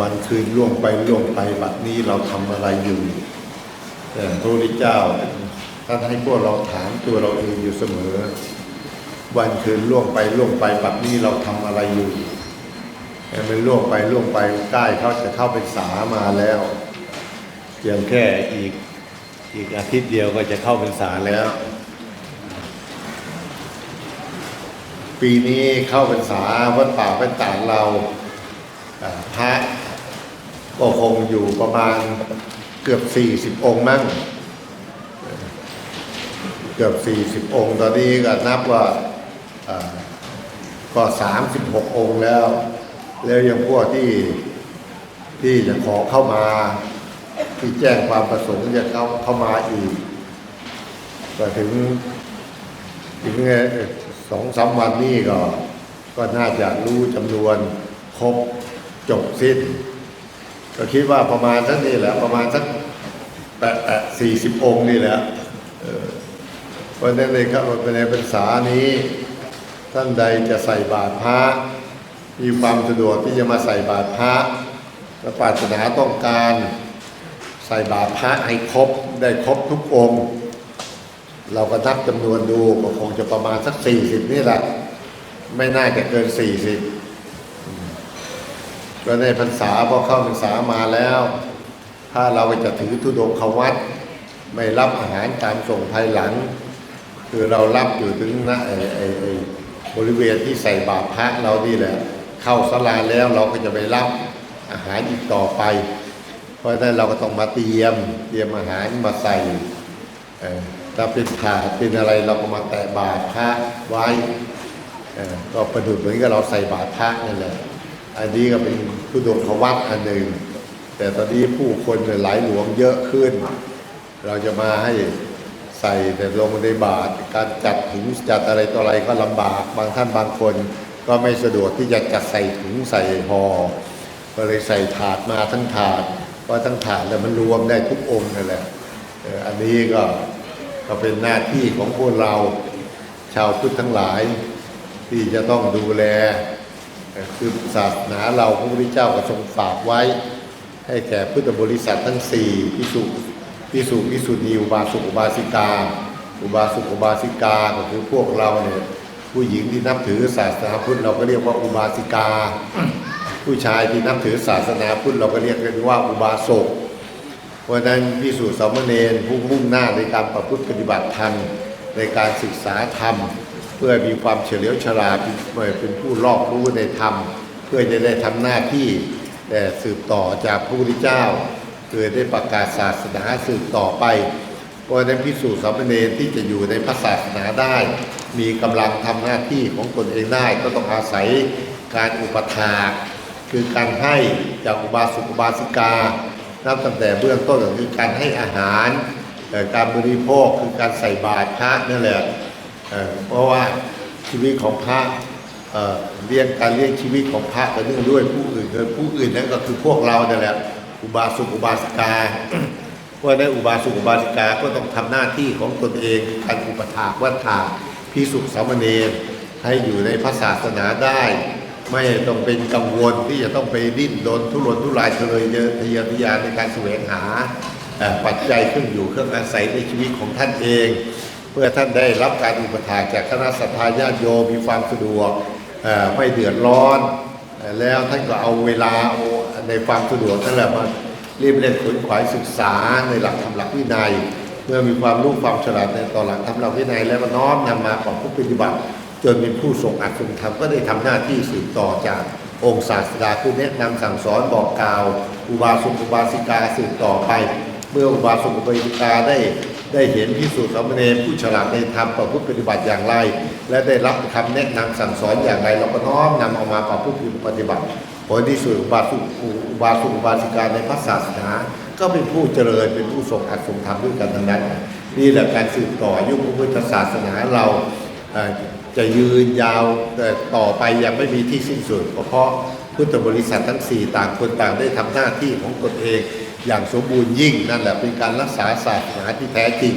วันคืนล่วงไปล่วงไปบัดนี้เราทำอะไรอยู่เอ่พระพุทธเจ้าท่านให้พวกเราถามตัวเราเองอยู่เสมอ วันคืนล่วงไปล่วงไปบัดนี้เราทำอะไรอยู่ให้มันล่วงไปล่วงไปใกล้เขาจะเข้าเป็นสามาแล้วเพียงแค่อีกอีกอาทิตย์เดียวก็จะเข้าเป็นสาแล้ว ปีนี้เข้าพรรษาวัดป่าเป็นตาเราพระ ก็คงอยู่ประมาณเกือบ40องค์มั้งเกือบ40องค์ ตอนนี้ก็นับว่าอ่าก็36องค์แล้ว แล้วยังพวกที่ที่จะขอเข้ามาที่แจ้งความประสงค์จะเข้าเข้ามาอีกก็ถึงถึงสองสามวันนี้ก็ ก็น่าจะรู้จำนวนครบจบสิ้น ก็คิดว่าประมาณสักนี่แหละ ประมาณสักแปดแปดสี่สิบองค์นี่แหละเออเพราะนั้นในครับในพรรษานี้ ท่านใดจะใส่บาตรพระ มีความสะดวกที่จะมาใส่บาตรพระและปรารถนาต้องการใส่บาตรพระให้ครบได้ครบทุกองค์ เราก็นับจำนวนดูก็คงจะประมาณสักสี่สิบนี่แหละ ไม่น่าจะเกินสี่สิบ ก็ในพรรษาพอเข้าพรรษามาแล้ว ถ้าเราจะถือธุดงควัดไม่รับอาหารตามส่งภายหลัง คือเรารับอยู่ถึงนะไอ้ไอ้ไอ้บริเวณที่ใส่บาตรพระเรานี่แหละ เข้าสลาแล้วเราก็จะไปรับอาหารอีกต่อไป เพราะฉะนั้นเราก็ต้องมาเตรียมเตรียมอาหารมาใส่เออถ้าเป็นถาดเป็นอะไรเราก็มาแตะบาตรพระไว้เออก็ประดุจเหมือนกับเราใส่บาตรพระนั่นแหละ อันนี้ก็เป็นผู้ดงขวัดอันหนึ่ง แต่ตอนนี้ผู้คนเนี่ยหลวมเยอะขึ้น เราจะมาให้ใส่แต่ลงในบาตรการจัดถุงจัดอะไรต่ออะไรก็ลำบาก บางท่านบางคนก็ไม่สะดวกที่จะจัดใส่ถุงใส่ห่อก็เลยใส่ถาดมาทั้งถาดเพราทั้งถาดแล้วมันรวมได้ทุกองค์นั่นแหละอันนี้ก็ก็เป็นหน้าที่ของพวกเราชาวพุทธทั้งหลาย ที่จะต้องดูแล คือศาสนาเราพระพุทธเจ้าก็ทรงฝากไว้ ให้แก่พุทธบริษัททั้งสี่พิสุพิสุพิสุณีอุบาสกอุบาสิกา อุบาสกอุบาสิกาก็คือพวกเราเนี่ยผู้หญิงที่นับถือศาสนาพุทธเราก็เรียกว่าอุบาสิกา ผู้ชายที่นับถือศาสนาพุทธเราก็เรียกกันว่าอุบาสกเพราะนั้นพิสูจน์สามเณรผู้มุ่งหน้าในการประพฤติปฏิบัติธรรมในการศึกษาธรรม เพื่อมีความเฉลียวฉลาดเป็นผู้รอบรู้ในธรรม เพื่อจะได้ทำหน้าที่แต่สืบต่อจากพระพุทธเจ้าเพื่อได้ประกาศศาสนาสืบต่อไป เพราะฉะนั้นพิสูจน์สามเณรที่จะอยู่ในพระศาสนาได้ มีกำลังทำหน้าที่ของตนเองได้ ก็ต้องอาศัยการอุปถาคือการให้จากอุบาสกอุบาสิกา นับตั้งแต่เบื้องต้นก็คือการให้อาหารเอ่การบริโภคคือการใส่บาตรพระนั่นแหละ เเพราะว่าชีวิตของพระเอ่อเลี้ยงการเลี้ยงชีวิตของพระก็เนื่องด้วยผู้อื่นคือผู้อื่นนั่นก็คือพวกเรานั่นแหละอุบาสกอุบาสิกาเพราะฉะนั้อุบาสกอุบาสิกาก็ต้องทำหน้าที่ของตนเองการอุปถากวัฏฐาพิสุสามเณรให้อยู่ในพระศาสนาได้ ไม่ต้องเป็นกังวลที่จะต้องไปดิ้นรนทุรนทุรายเฉลยเยอะทะเยอทะยานในการแสวงหาปัจจัยเครื่องอยู่เครื่องอาศัยในชีวิตของท่านเอง เพื่อท่านได้รับการอุปถัมภ์จากคณะสัตยาญาติโยมมีความสะดวกไม่เดือดร้อน แล้วท่านก็เอาเวลาในความสะดวกนั่นแหละมารีบเร่งขนขวายศึกษาในหลักธรรมหลักวินัย เมื่อมีความรู้ความฉลาดในต่อหลักธรรมหลักวินัย แล้วก็น้อมนำมาประพฤติปฏิบัติ จนเป็นผู้ทรงอัดทรงธรรมก็ได้ทำหน้าที่สืบต่อจากองค์ศาสดาคือแนะนำสั่งสอนบอกกล่าว อุบาสกอุบาสิกาสืบต่อไป เมื่ออุบาสกอุบาสิกาได้ ได้เห็นพิสูจน์สามเณรผู้ฉลาดในธรรมประพฤติปฏิบัติอย่างไร และได้รับคำแนะนำสั่งสอนอย่างไร เราก็น้อมนำเอามาประพฤติปฏิบัติผลที่สุดบาสกอุบาสกอุบาสิกาในพระศาสนา ก็เป็นผู้เจริญเป็นผู้ทรงอัดทรงธรรมด้วยกันทั้งนั้นนี่แหละการสืบต่อยุพระพุทธศาสนาเราจะยืนยาวแต่ต่อไปยังไม่มีที่สิ้นสุดเพราะพุทธบริษัททั้ง 4 ต่างคนต่างได้ทำหน้าที่ของตนเอง อย่างสมบูรณ์ยิ่งนั่นแหละเป็นการรักษาศาสนาที่แท้จริง